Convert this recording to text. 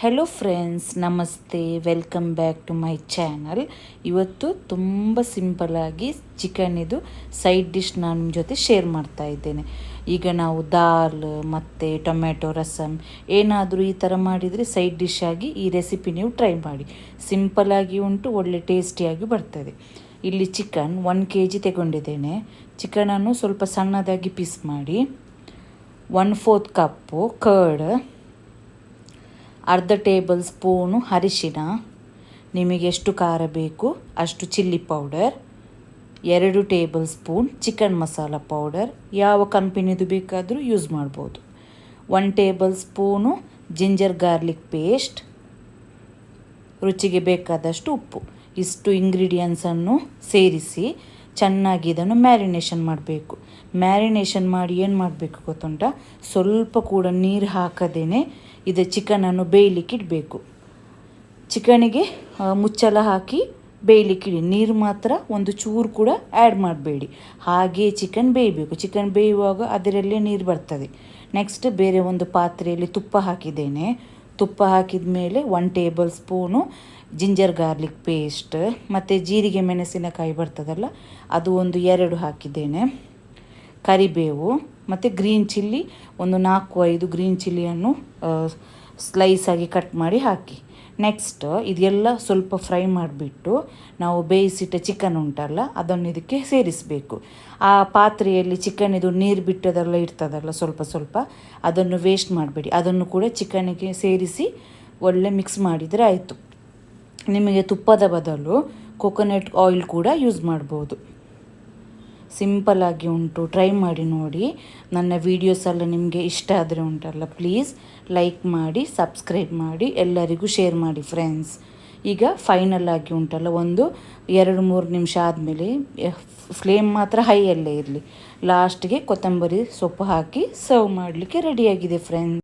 Hello friends ನಮಸ್ತೆ welcome back to my channel ಇವತ್ತು ತುಂಬ ಸಿಂಪಲಾಗಿ ಚಿಕನಿದು ಸೈಡ್ ಡಿಶ್ ನಾನು ನಿಮ್ಮ ಜೊತೆ ಶೇರ್ ಮಾಡ್ತಾ ಇದ್ದೇನೆ. ಈಗ ನಾವು ದಾಲ್ ಮತ್ತು ಟೊಮೆಟೊ ರಸಮ್ ಏನಾದರೂ ಈ ಥರ ಮಾಡಿದರೆ ಸೈಡ್ ಡಿಶ್ ಆಗಿ ಈ ರೆಸಿಪಿ ನೀವು ಟ್ರೈ ಮಾಡಿ. ಸಿಂಪಲಾಗಿ ಉಂಟು, ಒಳ್ಳೆ ಟೇಸ್ಟಿಯಾಗಿ ಬರ್ತದೆ. ಇಲ್ಲಿ ಚಿಕನ್ ಒನ್ ಕೆ ಜಿ ತಗೊಂಡಿದ್ದೇನೆ ಚಿಕನನ್ನು ಸ್ವಲ್ಪ ಸಣ್ಣದಾಗಿ ಪೀಸ್ ಮಾಡಿ ಒನ್ ಫೋರ್ತ್ ಕಪ್ಪು ಕರ್ಡ್ ಅರ್ಧ ಟೇಬಲ್ ಸ್ಪೂನು ಅರಿಶಿನ ನಿಮಗೆ ಎಷ್ಟು ಖಾರ ಬೇಕು ಅಷ್ಟು ಚಿಲ್ಲಿ ಪೌಡರ್. ಎರಡು tablespoon chicken masala powder. ಯಾವ ಕಂಪನಿದು ಬೇಕಾದರೂ ಯೂಸ್ ಮಾಡ್ಬೋದು. One tablespoon ginger garlic paste. ರುಚಿಗೆ ಬೇಕಾದಷ್ಟು ಉಪ್ಪು. ಇಷ್ಟು ಇಂಗ್ರೀಡಿಯೆಂಟ್ಸನ್ನು ಸೇರಿಸಿ ಚೆನ್ನಾಗಿ ಇದನ್ನು ಮ್ಯಾರಿನೇಷನ್ ಮಾಡಬೇಕು. ಮ್ಯಾರಿನೇಷನ್ ಮಾಡಿ ಏನು ಮಾಡಬೇಕು ಗೊತ್ತುಂಟ? ಸ್ವಲ್ಪ ಕೂಡ ನೀರು ಹಾಕದೇ ಇದು ಚಿಕನನ್ನು ಬೇಯಲಿಕ್ಕೆ ಇಡಬೇಕು. ಚಿಕನಿಗೆ ಮುಚ್ಚಳ ಹಾಕಿ ಬೇಯಲಿಕ್ಕೆ ಇಡಿ. ನೀರು ಮಾತ್ರ ಒಂದು ಚೂರು ಕೂಡ ಆ್ಯಡ್ ಮಾಡಬೇಡಿ. ಹಾಗೆ ಚಿಕನ್ ಬೇಯಬೇಕು. ಚಿಕನ್ ಬೇಯುವಾಗ ಅದರಲ್ಲೇ ನೀರು ಬರ್ತದೆ. ನೆಕ್ಸ್ಟ್ ಬೇರೆ ಒಂದು ಪಾತ್ರೆಯಲ್ಲಿ ತುಪ್ಪ ಹಾಕಿದ್ದೇನೆ. ತುಪ್ಪ ಹಾಕಿದ ಮೇಲೆ one tablespoon ginger garlic paste ಮತ್ತು ಜೀರಿಗೆ ಮೆಣಸಿನಕಾಯಿ ಬರ್ತದಲ್ಲ, ಅದು ಒಂದು ಎರಡು ಹಾಕಿದ್ದೇನೆ. ಕರಿಬೇವು ಮತ್ತು ಗ್ರೀನ್ ಚಿಲ್ಲಿ ಒಂದು ನಾಲ್ಕು ಐದು ಗ್ರೀನ್ ಚಿಲ್ಲಿಯನ್ನು ಸ್ಲೈಸಾಗಿ ಕಟ್ ಮಾಡಿ ಹಾಕಿ. ನೆಕ್ಸ್ಟ್ ಇದೆಲ್ಲ ಸ್ವಲ್ಪ ಫ್ರೈ ಮಾಡಿಬಿಟ್ಟು ನಾವು ಬೇಯಿಸಿಟ್ಟ ಚಿಕನ್ ಉಂಟಲ್ಲ, ಅದನ್ನು ಇದಕ್ಕೆ ಸೇರಿಸಬೇಕು. ಆ ಪಾತ್ರೆಯಲ್ಲಿ ಚಿಕನ್ ಇದು ನೀರು ಬಿಟ್ಟದೆಲ್ಲ ಇರ್ತದಲ್ಲ, ಸ್ವಲ್ಪ ಸ್ವಲ್ಪ, ಅದನ್ನು ವೇಸ್ಟ್ ಮಾಡಬೇಡಿ. ಅದನ್ನು ಕೂಡ ಚಿಕನಿಗೆ ಸೇರಿಸಿ ಒಳ್ಳೆ ಮಿಕ್ಸ್ ಮಾಡಿದರೆ ಆಯಿತು. ನಿಮಗೆ ತುಪ್ಪದ ಬದಲು ಕೊಕೊನಟ್ ಆಯಿಲ್ ಕೂಡ ಯೂಸ್ ಮಾಡ್ಬೋದು. ಸಿಂಪಲ್ಲಾಗಿ ಉಂಟು. ಟ್ರೈ ಮಾಡಿ ನೋಡಿ. ನನ್ನ ವಿಡಿಯೋಸ್ ಎಲ್ಲ ನಿಮಗೆ ಇಷ್ಟ ಆದರೆ ಉಂಟಲ್ಲ ಪ್ಲೀಸ್ ಲೈಕ್ ಮಾಡಿ ಸಬ್ಸ್ಕ್ರೈಬ್ ಮಾಡಿ, ಎಲ್ಲರಿಗೂ ಶೇರ್ ಮಾಡಿ ಫ್ರೆಂಡ್ಸ್ ಈಗ ಫೈನಲ್ ಆಗಿ ಉಂಟಲ್ಲ, ಒಂದು ಎರಡು ಮೂರು ನಿಮಿಷ ಆದಮೇಲೆ ಫ್ಲೇಮ್ ಮಾತ್ರ ಹೈಯಲ್ಲೇ ಇರಲಿ. ಲಾಸ್ಟ್ಗೆ ಕೊತ್ತಂಬರಿ ಸೊಪ್ಪು ಹಾಕಿ ಸರ್ವ್ ಮಾಡಲಿಕ್ಕೆ ರೆಡಿಯಾಗಿದೆ ಫ್ರೆಂಡ್ಸ್